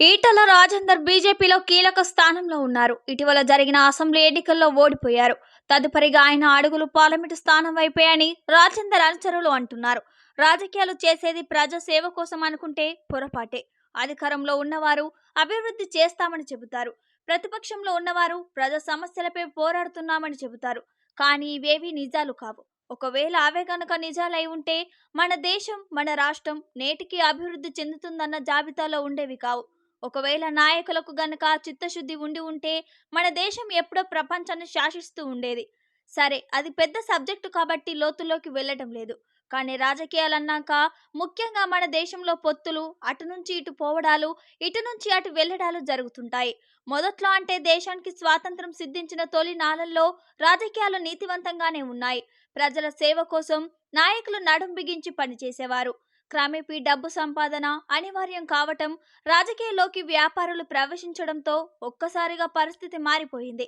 ఈటల రాజేందర్ బీజేపీలో కీలక స్థానంలో ఉన్నారు. ఇటీవల జరిగిన అసెంబ్లీ ఎన్నికల్లో ఓడిపోయారు. తదుపరిగా ఆయన అడుగులు పార్లమెంటు స్థానం వైపోయాయని రాజేందర్ అనుచరులు అంటున్నారు. రాజకీయాలు చేసేది ప్రజాసేవ కోసం అనుకుంటే పొరపాటే. అధికారంలో ఉన్నవారు అభివృద్ధి చేస్తామని చెబుతారు. ప్రతిపక్షంలో ఉన్నవారు ప్రజా సమస్యలపై పోరాడుతున్నామని చెబుతారు. కానీ ఇవేవి నిజాలు కావు. ఒకవేళ అవే గనక నిజాలై ఉంటే మన దేశం మన రాష్ట్రం నేటికి అభివృద్ధి చెందుతుందన్న జాబితాలో ఉండేవి కావు. ఒకవేళ నాయకులకు గనక చిత్తశుద్ధి ఉండి ఉంటే మన దేశం ఎప్పుడో ప్రపంచాన్ని శాసిస్తూ ఉండేది. సరే అది పెద్ద సబ్జెక్టు కాబట్టి లోతుల్లోకి వెళ్ళటం లేదు. కానీ రాజకీయాలన్నాక ముఖ్యంగా మన దేశంలో పొత్తులు అటు నుంచి ఇటు పోవడాలు ఇటు నుంచి అటు వెళ్ళడాలు జరుగుతుంటాయి. మొదట్లో అంటే దేశానికి స్వాతంత్రం సిద్ధించిన తొలి నాళల్లో రాజకీయాలు నీతివంతంగానే ఉన్నాయి. ప్రజల సేవ కోసం నాయకులు నడుం బిగించి పనిచేసేవారు. క్రమేపీ డబ్బు సంపాదన అనివార్యం కావటం రాజకీయాల్లోకి వ్యాపారులు ప్రవేశించడంతో ఒక్కసారిగా పరిస్థితి మారిపోయింది.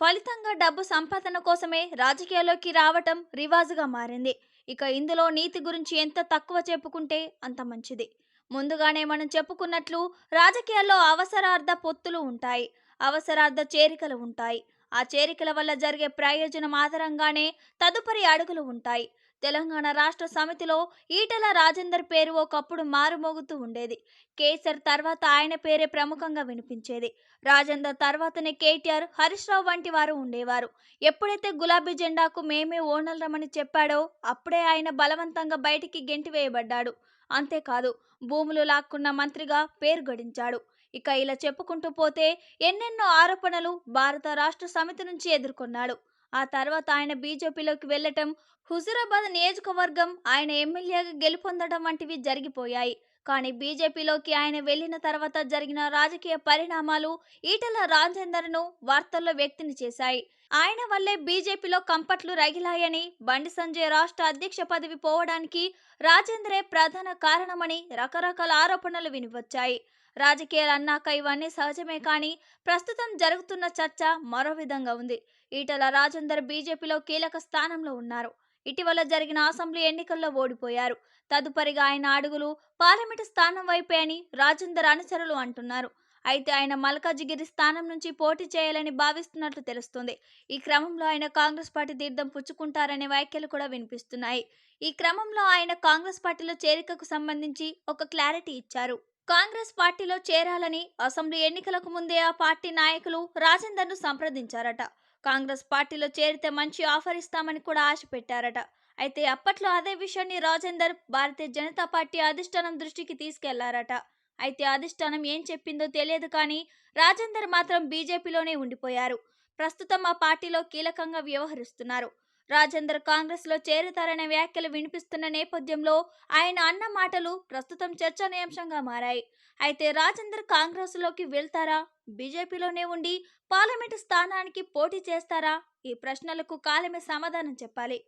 ఫలితంగా డబ్బు సంపాదన కోసమే రాజకీయాల్లోకి రావటం రివాజుగా మారింది. ఇక ఇందులో నీతి గురించి ఎంత తక్కువ చెప్పుకుంటే అంత మంచిది. ముందుగానే మనం చెప్పుకున్నట్లు రాజకీయాల్లో అవసరార్థ పొత్తులు ఉంటాయి అవసరార్థ చేరికలు ఉంటాయి. ఆ చేరికల వల్ల జరిగే ప్రయోజనం ఆధారంగానే తదుపరి అడుగులు ఉంటాయి. తెలంగాణ రాష్ట్ర సమితిలో ఈటల రాజేందర్ పేరు ఒకప్పుడు మారుమోగుతూ ఉండేది. కేసీఆర్ తర్వాత ఆయన పేరే ప్రముఖంగా వినిపించేది. రాజేందర్ తర్వాతనే కేటీఆర్ హరీష్ రావు వంటి వారు ఉండేవారు. ఎప్పుడైతే గులాబీ జెండాకు మేమే ఓనర్లమని చెప్పాడో అప్పుడే ఆయన బలవంతంగా బయటికి గెంటివేయబడ్డాడు అంతేకాదు భూములు లాక్కున్న మంత్రిగా పేరు గడించాడు. ఇక ఇలా చెప్పుకుంటూ పోతే ఎన్నెన్నో ఆరోపణలు భారత రాష్ట్ర సమితి నుంచి ఎదుర్కొన్నాడు. ఆ తర్వాత ఆయన బీజేపీలోకి వెళ్ళటం హుజూరాబాద్ నియోజకవర్గం ఆయన ఎమ్మెల్యేగా గెలుపొందడం వంటివి జరిగిపోయాయి. కానీ బీజేపీలోకి ఆయన వెళ్ళిన తర్వాత జరిగిన రాజకీయ పరిణామాలు ఈటల రాజేందర్ను వార్తల్లో వ్యక్తిని చేశాయి. ఆయన వల్లే బీజేపీలో కంపట్లు రగిలాయని బండి సంజయ్ రాష్ట్ర అధ్యక్ష పదవి పోవడానికి రాజేంద్రే ప్రధాన కారణమని రకరకాల ఆరోపణలు వినివచ్చాయి. రాజకీయాలు అన్నాక ఇవన్నీ సహజమే కానీ ప్రస్తుతం జరుగుతున్న చర్చ మరో విధంగా ఉంది. ఈటల రాజేందర్ బీజేపీలో కీలక స్థానంలో ఉన్నారు. ఇటీవల జరిగిన అసెంబ్లీ ఎన్నికల్లో ఓడిపోయారు. తదుపరిగా ఆయన అడుగులు పార్లమెంటు స్థానం వైపే అని రాజేందర్ అనుచరులు అంటున్నారు. అయితే ఆయన మల్కాజిగిరి స్థానం నుంచి పోటీ చేయాలని భావిస్తున్నట్లు తెలుస్తుంది. ఈ క్రమంలో ఆయన కాంగ్రెస్ పార్టీ తీర్థం పుచ్చుకుంటారనే వ్యాఖ్యలు కూడా వినిపిస్తున్నాయి. ఈ క్రమంలో ఆయన కాంగ్రెస్ పార్టీలో చేరికకు సంబంధించి ఒక క్లారిటీ ఇచ్చారు. కాంగ్రెస్ పార్టీలో చేరాలని అసెంబ్లీ ఎన్నికలకు ముందే ఆ పార్టీ నాయకులు రాజేందర్ను సంప్రదించారట. కాంగ్రెస్ పార్టీలో చేరితే మంచి ఆఫర్ ఇస్తామని కూడా ఆశ పెట్టారట. అయితే అప్పట్లో అదే విషయాన్ని రాజేందర్ భారతీయ జనతా పార్టీ అధిష్టానం దృష్టికి తీసుకెళ్ళారట. అయితే అధిష్టానం ఏం చెప్పిందో తెలియదు కానీ రాజేందర్ మాత్రం బీజేపీలోనే ఉండిపోయారు. ప్రస్తుతం ఆ పార్టీలో కీలకంగా వ్యవహరిస్తున్నారు. రాజేందర్ కాంగ్రెస్లో చేరుతారనే వ్యాఖ్యలు వినిపిస్తున్న నేపథ్యంలో ఆయన అన్న మాటలు ప్రస్తుతం చర్చనీయాంశంగా మారాయి. అయితే రాజేందర్ కాంగ్రెస్లోకి వెళ్తారా? బీజేపీలోనే ఉండి పార్లమెంటు స్థానానికి పోటీ చేస్తారా? ఈ ప్రశ్నలకు కాలమే సమాధానం చెప్పాలి.